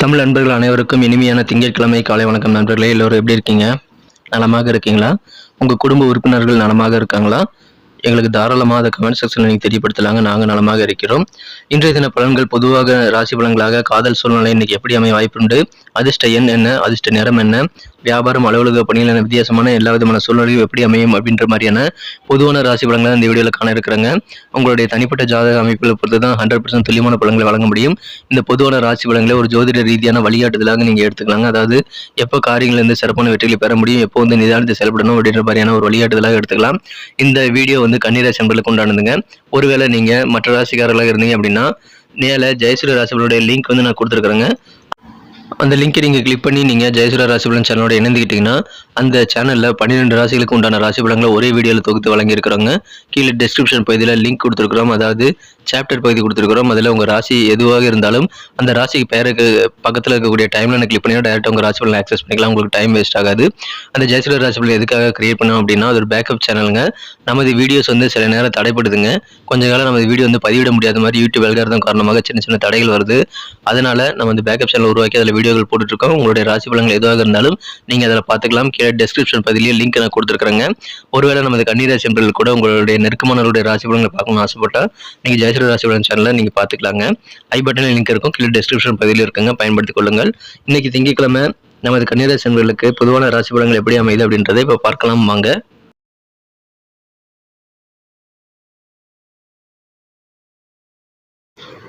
தமிழ் நண்பர்கள் அனைவருக்கும் இனிமையான திங்கட்கிழமை காலை வணக்கம் நண்பர்களே எல்லோரும் எப்படி இருக்கீங்க? நலமாக இருக்கீங்களா? உங்கள் குடும்ப உறுப்பினர்கள் நலமாக இருக்காங்களா? எங்களுக்கு தாராளமாக அதை கமெண்ட் செக்ஷனில் நீங்கள் தெரியப்படுத்தலாங்க. நாங்கள் நலமாக இருக்கிறோம். இன்றைய தின பலன்கள் பொதுவாக ராசி பலன்களாக காதல் சூழ்நிலை இன்னைக்கு எப்படி அமைய வாய்ப்புண்டு? அதிர்ஷ்ட எண் என்ன? அதிர்ஷ்ட நிறம் என்ன? வியாபாரம் அலுவலக பணிகள் என வித்தியாசமான எல்லா விதமான சூழ்நிலையும் எப்படி அமையும் அப்படின்ற மாதிரியான பொதுவான ராசி பலங்களை இந்த வீடியோவில் காண இருக்கிறாங்க. உங்களுடைய தனிப்பட்ட ஜாதக அமைப்புகளை பொறுத்து தான் ஹண்ட்ரட் பர்சன்ட் துல்லியமான பலங்களை வழங்க முடியும். இந்த பொதுவான ராசி பலங்களை ஒரு ஜோதிட ரீதியான வழிகாட்டுதலாக நீங்கள் எடுத்துக்கலாங்க. அதாவது எப்போ காரியங்கள் இருந்து சிறப்பான வெற்றிகளை பெற முடியும் எப்போ வந்து நிதானத்தை செயல்படணும் அப்படின்ற மாதிரியான ஒரு வழிகாட்டுதலாக எடுத்துக்கலாம். இந்த வீடியோ வந்து கன்னிராசி நண்பர்களுக்கு உண்டானதுங்க. ஒருவேளை நீங்கள் மற்ற ராசிக்காரர்களாக இருந்தீங்க அப்படின்னா நேரில் ஜெயசூரிய ராசிகளுடைய லிங்க் வந்து நான் கொடுத்துருக்குறேங்க. அந்த லிங்கை நீங்கள் கிளிக் பண்ணி நீங்கள் ஜெயசுரா ராசிபலன் சேனலோட இணைந்துக்கிட்டிங்கன்னா அந்த சேனலில் பன்னிரெண்டு ராசிகளுக்கு உண்டான ராசி பலன்களை ஒரே வீடியோவில் தொகுத்து வழங்கியிருக்கிறாங்க. கீழே டிஸ்கிரிப்ஷன் பகுதியில் லிங்க் கொடுத்துருக்குறோம். அதாவது சாப்டர் பகுதி கொடுத்துருக்குறோம். அதில் உங்கள் ராசி எதுவாக இருந்தாலும் அந்த ராசிக்கு பெயருக்கு பக்கத்தில் இருக்கக்கூடிய டைமில் கிளிக் பண்ணி டேரெக்டாக உங்கள் ராசி பலன் ஆக்சஸ் பண்ணிக்கலாம். உங்களுக்கு டைம் வேஸ்ட் ஆகாது. அந்த ஜெயசுரா ராசி பலன் எதுக்காக கிரியேட் பண்ணோம் அப்படின்னா அது ஒரு பேக்கப் சேனலுங்க நமது வீடியோஸ் வந்து சில நேரம் தடைப்படுதுங்க கொஞ்ச காலம் நமது வீடியோ வந்து பதிவிட முடியாத மாதிரி யூடியூப் அல்காரதம் காரணமாக சின்ன சின்ன தடைகள் வருது. அதனால் நம்ம இந்த பேக்கப் சேனல் உருவாக்கி அதில் வீடியோ வீடியோக்கள் போட்டுட்ருக்கோம் உங்களுடைய ராசி பலங்கள் எதுவாக இருந்தாலும் நீங்கள் அதில் பார்த்துக்கலாம். கீழே டெஸ்கிரிப்ஷன் பதிலேயே லிங்க் நான் கொடுத்துருக்காங்க ஒருவேளை நமது கன்னிராசி என்பர்கள் கூட உங்களுடைய நெருக்கமானவருடைய ராசி பலங்களை பார்க்கணும்னு ஆசைப்பட்டால் நீங்கள் ஜெயஸ்ரீ ராசி பலன் சேனலில் நீங்கள் பார்த்துக்கலாங்க. ஐ பட்டனில் லிங்க் இருக்கும். கீழே டெஸ்கிரிப்ஷன் பதிவில் இருக்குங்க. பயன்படுத்திக் கொள்ளுங்கள். இன்னைக்கு திங்கட்கிழமை நமது கன்னிராசி என்பர்களுக்கு பொதுவான ராசி பலங்கள் எப்படி அமையுது அப்படின்றத இப்போ பார்க்கலாம் வாங்க.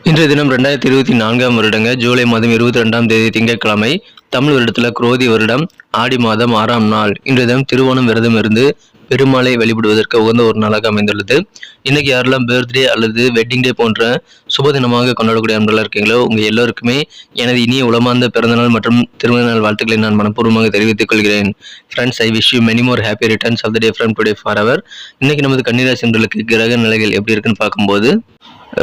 இன்றைய தினம் ரெண்டாயிரத்தி இருபத்தி நான்காம் வருடங்க ஜூலை மாதம் இருபத்தி ரெண்டாம் தேதி திங்கட்கிழமை தமிழ் வருடத்தில் குரோதி வருடம் ஆடி மாதம் ஆறாம் நாள். இன்றைய தினம் திருவோணம் விரதம் இருந்து பெருமாளை வழிபடுவதற்கு உகந்த ஒரு நாளாக அமைந்துள்ளது. இன்னைக்கு யாரெல்லாம் பர்த்டே அல்லது வெட்டிங் டே போன்ற சுப தினமாக கொண்டாடக்கூடிய அன்பெல்லாம் இருக்கீங்களோ உங்கள் எல்லோருக்குமே எனது இனிய உளமார்ந்த பிறந்தநாள் மற்றும் திருமண நாள் வாழ்த்துக்களை நான் மனப்பூர்வமாக தெரிவித்துக் கொள்கிறேன். Friends I wish you many more happy returns of the day from today for our இன்னைக்கு நமது கன்னிராசி கிரக நிலைகள் எப்படி இருக்குன்னு பார்க்கும்போது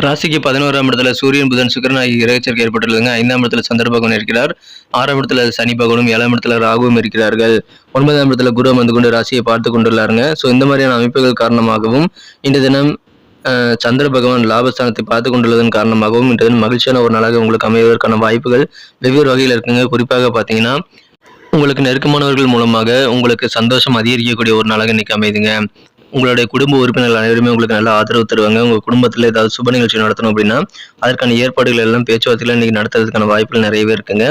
ராசிக்கு பதினோராம் இடத்துல சூரியன் புதன் சுக்கரன் ஆகிய இறைச்சற்கு ஏற்பட்டுள்ளதுங்க. ஐந்தாம் இடத்துல சந்திர பகவான் இருக்கிறார். ஆறாம் இடத்துல சனி பகவானும் ஏழாம் இடத்துல ராகுவும் இருக்கிறார்கள். ஒன்பதாம் இடத்துல குரு வந்து கொண்டு ராசியை பார்த்து கொண்டுள்ளாருங்க. ஸோ இந்த மாதிரியான அமைப்புகள் காரணமாகவும் இந்த தினம் சந்திர பகவான் லாபஸ்தானத்தை பார்த்து கொண்டுள்ளதன் காரணமாகவும் இன்று தினம் மகிழ்ச்சியான ஒரு நாளாக உங்களுக்கு அமைவதற்கான வாய்ப்புகள் வெவ்வேறு வகையில் இருக்குங்க. குறிப்பாக பார்த்தீங்கன்னா உங்களுக்கு நெருக்கமானவர்கள் மூலமாக உங்களுக்கு சந்தோஷம் அதிகரிக்கக்கூடிய ஒரு நாளாக இன்னைக்கு அமையுதுங்க உங்களுடைய குடும்ப உறுப்பினர்கள் அனைவருமே உங்களுக்கு நல்ல ஆதரவு தருவாங்க. உங்கள் குடும்பத்தில் ஏதாவது சுப நிகழ்ச்சி நடத்தணும் அப்படின்னா அதற்கான ஏற்பாடுகள் எல்லாம் பேச்சுவார்த்தைகள் இன்றைக்கி நடத்துறதுக்கான வாய்ப்புகள் நிறையவே இருக்குங்க.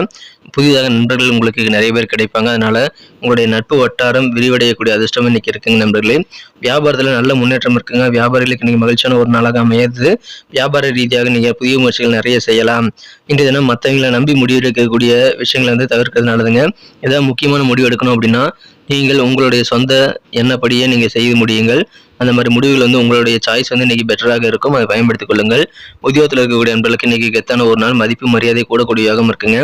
புதிதாக நண்பர்கள் உங்களுக்கு நிறைய பேர் கிடைப்பாங்க. அதனால் உங்களுடைய நட்பு வட்டாரம் விரிவடையக்கூடிய அதிர்ஷ்டம் இன்றைக்கி இருக்குங்க நண்பர்களே. வியாபாரத்தில் நல்ல முன்னேற்றம் இருக்குங்க. வியாபாரிகளுக்கு இன்றைக்கி மகிழ்ச்சியான ஒரு நாளாக அமையுது வியாபார ரீதியாக நீங்கள் புதிய முயற்சிகள் நிறைய செய்யலாம். இன்றைய தினம் மற்றவங்களை நம்பி முடிவெடுக்கக்கூடிய விஷயங்களை வந்து தவிர்க்கிறது நல்லதுங்க ஏதாவது முக்கியமான முடிவு எடுக்கணும் அப்படின்னா நீங்கள் உங்களுடைய சொந்த எண்ணப்படியே நீங்கள் செய்து முடியுங்கள். அந்த மாதிரி முடிவுகள் வந்து உங்களுடைய சாய்ஸ் வந்து இன்னைக்கு பெட்டராக இருக்கும். அதை பயன்படுத்திக் கொள்ளுங்கள். உத்தியோகத்தில் இருக்கக்கூடிய அன்பர்களுக்கு இன்னைக்கு கெத்தான ஒரு நாள். மதிப்பு மரியாதை கூடக்கூடியவாகவும் இருக்குங்க.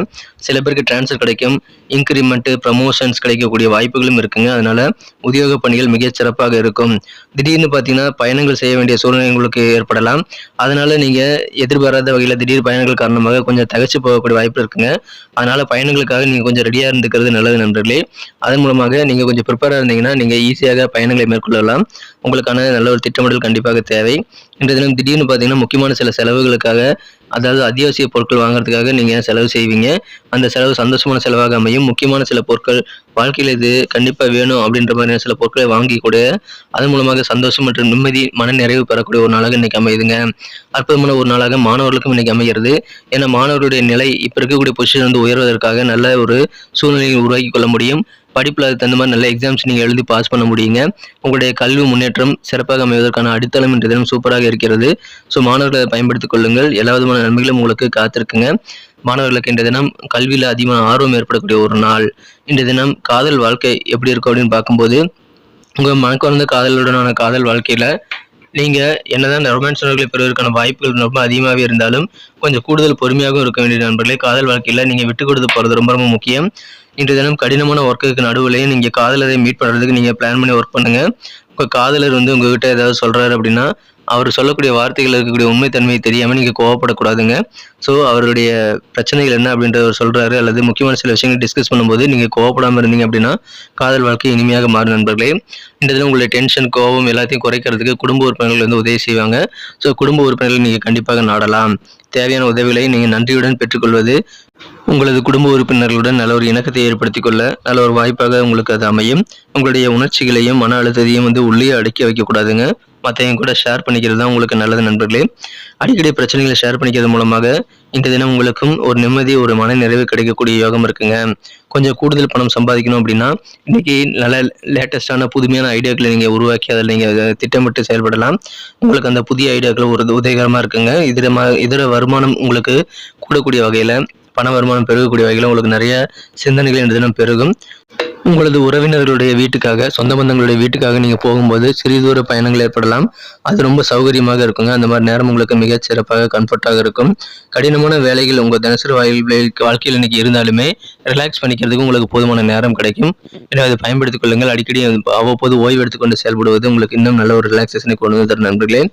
சில பேருக்கு டிரான்ஸ்ஃபர் கிடைக்கும். இன்க்ரிமெண்ட்டு ப்ரமோஷன்ஸ் கிடைக்கக்கூடிய வாய்ப்புகளும் இருக்குங்க. அதனால உத்தியோக பணிகள் மிகச் சிறப்பாக இருக்கும். திடீர்னு பார்த்தீங்கன்னா பயணங்கள் செய்ய வேண்டிய சூழ்நிலை உங்களுக்கு ஏற்படலாம். அதனால நீங்கள் எதிர்பாராத வகையில் திடீர் பயணங்கள் காரணமாக கொஞ்சம் தகச்சு போகக்கூடிய வாய்ப்பு இருக்குங்க. அதனால பயணங்களுக்காக நீங்கள் கொஞ்சம் ரெடியாக இருந்துக்கிறது நல்லது நண்பர்களே. அதன் மூலமாக நீங்கள் கொஞ்சம் ப்ரிப்பேராக இருந்தீங்கன்னா நீங்கள் ஈஸியாக பயணங்களை மேற்கொள்ளலாம். உங்களுக்கான நல்ல ஒரு திட்டமிடல் கண்டிப்பாக தேவை. இன்றைய தினம் திடீர்னு பார்த்தீங்கன்னா முக்கியமான சில செலவுகளுக்காக அதாவது அத்தியாவசிய பொருட்கள் வாங்குறதுக்காக நீங்கள் செலவு செய்வீங்க? அந்த செலவு சந்தோஷமான செலவாக அமையும். முக்கியமான சில பொருட்கள் வாழ்க்கையில் இது கண்டிப்பாக வேணும் அப்படின்ற மாதிரியான சில பொருட்களை வாங்கி கூட அதன் மூலமாக சந்தோஷம் மற்றும் நிம்மதி மன நிறைவு பெறக்கூடிய ஒரு நாளாக இன்னைக்கு அமையுதுங்க. அற்புதமான ஒரு நாளாக மாணவர்களுக்கும் இன்னைக்கு அமைகிறது. ஏன்னா மாணவர்களுடைய நிலை இப்போ இருக்கக்கூடிய பொசிஷன் வந்து உயர்வதற்காக நல்ல ஒரு சூழ்நிலையை உருவாக்கி கொள்ள முடியும். படிப்பில் அதுக்கு தகுந்த மாதிரி நல்ல எக்ஸாம்ஸ் நீங்கள் எழுதி பாஸ் பண்ண முடியுங்க. உங்களுடைய கல்வி முன்னேற்றம் சிறப்பாக அமைவதற்கான அடித்தளம் இன்றைய தினம் சூப்பராக இருக்கிறது. ஸோ மாணவர்களை பயன்படுத்திக் கொள்ளுங்கள். எல்லா விதமான நன்மைகளும் உங்களுக்கு காத்திருக்குங்க. மாணவர்களுக்கு இன்றைய தினம் கல்வியில் அதிகமான ஆர்வம் ஏற்படக்கூடிய ஒரு நாள். இன்றைய தினம் காதல் வாழ்க்கை எப்படி இருக்கும் அப்படின்னு பார்க்கும்போது உங்கள் மனக்குறந்த காதலுடனான காதல் வாழ்க்கையில் நீங்கள் என்னதான் ரொமான்ஸ் உணர்வுகளை பெறுவதற்கான வாய்ப்புகள் ரொம்ப அதிகமாகவே இருந்தாலும் கொஞ்சம் கூடுதல் பொறுமையாகவும் இருக்க வேண்டிய நண்பர்களே காதல் வாழ்க்கையில் நீங்கள் விட்டு கொடுத்து போகிறது ரொம்ப ரொம்ப முக்கியம். இன்றைய தினம் கடினமான ஒர்க்குக்கு நடுவுலையும் நீங்கள் காதலரை மீட் பண்ணுறதுக்கு நீங்கள் பிளான் பண்ணி ஒர்க் பண்ணுங்கள் உங்கள் காதலர் வந்து உங்ககிட்ட ஏதாவது சொல்கிறாரு அப்படின்னா அவர் சொல்லக்கூடிய வார்த்தைகள் இருக்கக்கூடிய உண்மைத்தன்மை தெரியாமல் நீங்கள் கோவப்படக்கூடாதுங்க. ஸோ அவருடைய பிரச்சனைகள் என்ன அப்படின்றத அவர் சொல்கிறாரு அல்லது முக்கியமான சில விஷயங்கள் டிஸ்கஸ் பண்ணும்போது நீங்கள் கோவப்படாமல் இருந்தீங்க அப்படின்னா காதல் வாழ்க்கை இனிமையாக மாறும் நண்பர்களே. இந்த இதில் உங்களுடைய டென்ஷன் கோவம் எல்லாத்தையும் குறைக்கிறதுக்கு குடும்ப உறுப்பினர்கள் வந்து உதவி செய்வாங்க. ஸோ குடும்ப உறுப்பினர்கள் நீங்கள் கண்டிப்பாக நாடலாம். தேவையான உதவிகளை நீங்கள் நன்றியுடன் பெற்றுக்கொள்வது உங்களது குடும்ப உறுப்பினர்களுடன் நல்ல ஒரு இணக்கத்தை ஏற்படுத்திக் கொள்ள நல்ல ஒரு வாய்ப்பாக உங்களுக்கு அது அமையும். உங்களுடைய உணர்ச்சிகளையும் மன அழுத்தத்தையும் வந்து உள்ளே அடக்கி வைக்கக்கூடாதுங்க. மற்றவங்க கூட ஷேர் பண்ணிக்கிறது தான் உங்களுக்கு நல்லது நண்பர்களே. அடிக்கடி பிரச்சனைகளை ஷேர் பண்ணிக்கிறது மூலமாக இந்த தினம் உங்களுக்கும் ஒரு நிம்மதி ஒரு மன நிறைவு கிடைக்கக்கூடிய யோகம் இருக்குங்க. கொஞ்சம் கூடுதல் பணம் சம்பாதிக்கணும் அப்படின்னா இன்னைக்கு நல்ல லேட்டஸ்டான புதுமையான ஐடியாக்களை நீங்கள் உருவாக்கி அதில் நீங்கள் திட்டமிட்டு செயல்படலாம். உங்களுக்கு அந்த புதிய ஐடியாக்கள் ஒரு உதவிகரமாக இருக்குங்க. இதர இதர வருமானம் உங்களுக்கு கூடக்கூடிய வகையில் பண வருமானம் பெருகக்கூடிய வகையில் உங்களுக்கு நிறைய சிந்தனைகள் இந்த தினம் பெருகும். உங்களது உறவினர்களுடைய வீட்டுக்காக சொந்த பந்தங்களுடைய வீட்டுக்காக நீங்கள் போகும்போது சிறிதூர பயணங்கள் ஏற்படலாம் அது ரொம்ப சௌகரியமாக இருக்குங்க அந்த மாதிரி நேரம் உங்களுக்கு மிகச் சிறப்பாக கம்ஃபர்ட்டாக இருக்கும் கடினமான வேலைகள் உங்கள் தினசரி வாழ்வில் வாழ்க்கையில் இன்னைக்கு இருந்தாலுமே ரிலாக்ஸ் பண்ணிக்கிறதுக்கு உங்களுக்கு போதுமான நேரம் கிடைக்கும் எனவே அதை பயன்படுத்திக் கொள்ளுங்கள் அடிக்கடி அவ்வப்போது ஓய்வு எடுத்துக்கொண்டு செயல்படுவது உங்களுக்கு இன்னும் நல்ல ஒரு ரிலாக்ஸேஷனை கொண்டு வந்து தரும் நண்பர்களே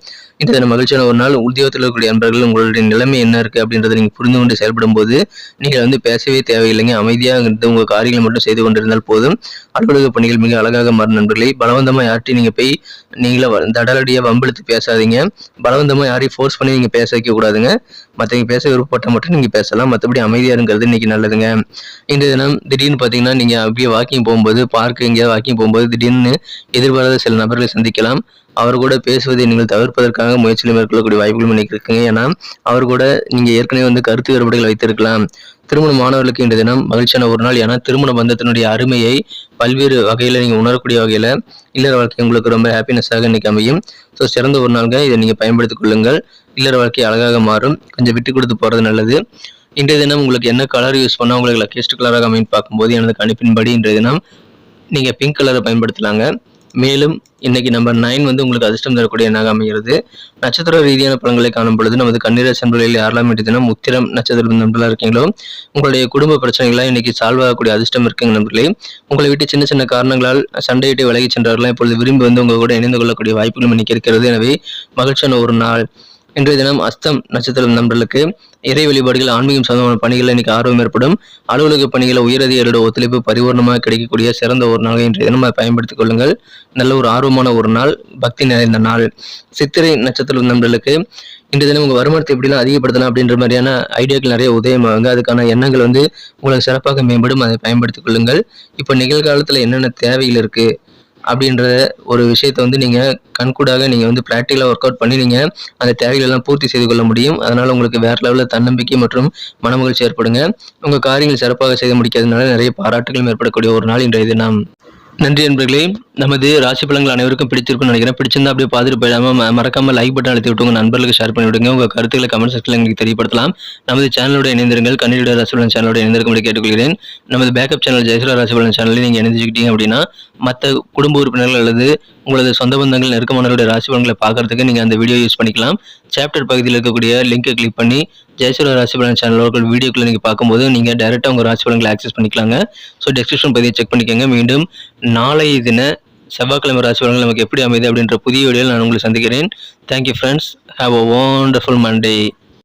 இந்த தினம் மகிழ்ச்சியான ஒரு நாள். உத்தியோகத்தில் இருக்கக்கூடிய நண்பர்கள் உங்களுடைய நிலைமை என்ன இருக்குது அப்படின்றத நீங்கள் புரிந்து கொண்டு செயல்படும் போது நீங்கள் வந்து பேசவே தேவையில்லைங்க. அமைதியாக இருந்து உங்கள் காரியங்களை மட்டும் செய்து கொண்டிருந்தால் போதும். அலுவலக பணிகள் மிக அழகாக மாறும் நண்பர்களே. பலவந்தமாக யார்ட்டையும் நீங்கள் போய் நீங்களே தடலடியாக வம்பெழுத்து பேசாதீங்க. பலவந்தமாக யாரையும் ஃபோர்ஸ் பண்ணி நீங்கள் பேச வைக்கக்கூடாதுங்க. மற்றவங்க பேச விருப்பப்பட்டால் மட்டும் நீங்கள் பேசலாம். மற்றபடி அமைதியாக இருக்கிறது இன்றைக்கி நல்லதுங்க. இந்த தினம் திடீர்னு பார்த்தீங்கன்னா நீங்கள் அப்படியே வாக்கிங் போகும்போது பார்க்கு எங்கேயாவது வாக்கிங் போகும்போது திடீர்னு எதிர்பாராத சில நபர்களை சந்திக்கலாம். அவர் கூட பேசுவதை நீங்கள் தவிர்ப்பதற்காக முயற்சியில் மேற்கொள்ளக்கூடிய வாய்ப்புகள் இன்னைக்கு இருக்குங்க. ஏன்னா அவர் கூட நீங்கள் ஏற்கனவே வந்து கருத்து வேறுபாடுகள் வைத்திருக்கலாம். திருமண மாணவர்களுக்கு இந்த தினம் மகிழ்ச்சியான ஒரு நாள். ஏன்னா திருமண பந்தத்தினுடைய அருமையை பல்வேறு வகையில் நீங்கள் உணரக்கூடிய வகையில் இல்லற வாழ்க்கை உங்களுக்கு ரொம்ப ஹாப்பினஸாக இன்னைக்கு அமையும். ஸோ சிறந்த ஒரு நாள்க இதை நீங்கள் பயன்படுத்திக் கொள்ளுங்கள். இல்லற வாழ்க்கை அழகாக மாறும். கொஞ்சம் விட்டு கொடுத்து போகிறது நல்லது. இன்றைய தினம் உங்களுக்கு என்ன கலர் யூஸ் பண்ணால் உங்களுக்கு லக்கேஸ்ட் கலராக அமைன்னு பார்க்கும்போது எனது கணிப்பின்படி இன்றைய தினம் நீங்கள் பிங்க் கலரை பயன்படுத்தலாங்க. மேலும் இன்னைக்கு நம்பர் நைன் வந்து உங்களுக்கு அதிர்ஷ்டம் தரக்கூடிய எண்ணாக அமைகிறது. நட்சத்திர ரீதியான பலன்களை காணும் பொழுது நமது கண்ணீரர் சென்பலில் யாரெல்லாம் இன்றைய தினம் உத்திரம் நட்சத்திரம் நண்பர்களாக இருக்கீங்களோ உங்களுடைய குடும்ப பிரச்சனைகளாக இன்னைக்கு சால்வ் ஆகக்கூடிய அதிர்ஷ்டம் இருக்குங்க நண்பர்களே. உங்களை விட்டு சின்ன சின்ன காரணங்களால் சண்டையிட்டு விலகி சென்றவர்களாம் இப்பொழுது விரும்பி வந்து உங்கள் கூட இணைந்து கொள்ளக்கூடிய வாய்ப்புகளும் இன்னைக்கு இருக்கிறது. எனவே மகிழ்ச்சியான ஒரு நாள். இன்றைய தினம் அஸ்தம் நட்சத்திரம் நண்பர்களுக்கு இறை வழிபாடுகள் ஆன்மீகம் சம்பந்தமான பணிகளில் இன்னைக்கு ஆர்வம் ஏற்படும். அலுவலக பணிகளை உயரதிகாரியோட ஒத்துழைப்பு பரிபூர்ணமாக கிடைக்கக்கூடிய சிறந்த ஒரு நாள் இன்றைய தினம் அதை பயன்படுத்திக் கொள்ளுங்கள். நல்ல ஒரு ஆர்வமான ஒரு நாள் பக்தி நிறைந்த நாள். சித்திரை நட்சத்திரம் நண்பர்களுக்கு இன்றைய தினம் உங்கள் வருமானத்தை எப்படிலாம் அதிகப்படுத்தலாம் அப்படின்ற மாதிரியான ஐடியாக்கள் நிறைய உதயமாகுங்க. அதுக்கான எண்ணங்கள் வந்து உங்களுக்கு சிறப்பாக மேம்படும் அதை பயன்படுத்திக் கொள்ளுங்கள். இப்போ நிகழ்காலத்தில் என்னென்ன தேவைகள் இருக்குது அப்படின்ற ஒரு விஷயத்தை வந்து நீங்கள் கண்கூடாக நீங்கள் வந்து ப்ராக்டிக்கலாக ஒர்க் அவுட் பண்ணி நீங்கள் அந்த தேவைகளெல்லாம் பூர்த்தி செய்து கொள்ள முடியும். அதனால் உங்களுக்கு வேறு லெவலில் தன்னம்பிக்கை மற்றும் மனமகிழ்ச்சி ஏற்படுங்க. உங்கள் காரியங்கள் சிறப்பாக செய்து முடிக்கிறதுனால நிறைய பாராட்டுகள் ஏற்படக்கூடிய ஒரு நாள் இன்றைய தினம். நன்றி நண்பர்களே. நமது ராசி பலங்கள் அனைவருக்கும் பிடிச்சிருக்கும்னு நினைக்கிறேன். பிடிச்சிருந்தா அப்படியே பார்த்துட்டு போயிடாம மறக்காம லைக் பட்டன் அழுத்தி விட்டு உங்க நண்பர்களுக்கு ஷேர் பண்ணி விடுங்க. உங்க கருத்துக்களை கமெண்ட் செக்ஷனில் எங்களுக்கு தெரியப்படுத்தலாம். நமது சேனலோட இணைந்திருங்கள். கண்ணீரோட ராசிபலன் சேனலோட இணைந்திருக்கும்படி கேட்டுக்கொள்கிறேன். நமது பேக்கப் சேனல் ஜெயசுரா ராசிபலன் சேனலில் நீங்கள் இணைஞ்சுக்கிட்டீங்க அப்படின்னா மற்ற குடும்ப உறுப்பினர்கள் அல்லது உங்களது சொந்த பந்தங்கள் நெருக்கமானவருடைய ராசி பலன்களை பார்க்கறதுக்கு நீங்கள் அந்த வீடியோ யூஸ் பண்ணிக்கலாம். சாப்டர் பகுதியில் இருக்கக்கூடிய லிங்கை கிளிக் பண்ணி ஜெயசுரா ராசி பலன் சேனலோட வீடியோக்குள்ளே நீங்கள் பார்க்கும்போது நீங்கள் டேரெக்டாக உங்கள் ராசி பலன்களை ஆக்சஸ் பண்ணிக்கலாங்க. ஸோ டெஸ்கிரிப்ஷன் பகுதியை செக் பண்ணிக்கோங்க. மீண்டும் நாளைய தின செவ்வாய்க்கிழமை ராசி பலன்கள் நமக்கு எப்படி அமைது அப்படின்ற புதிய வீடியோவில் நான் உங்களை சந்திக்கிறேன். Thank you friends have a wonderful Monday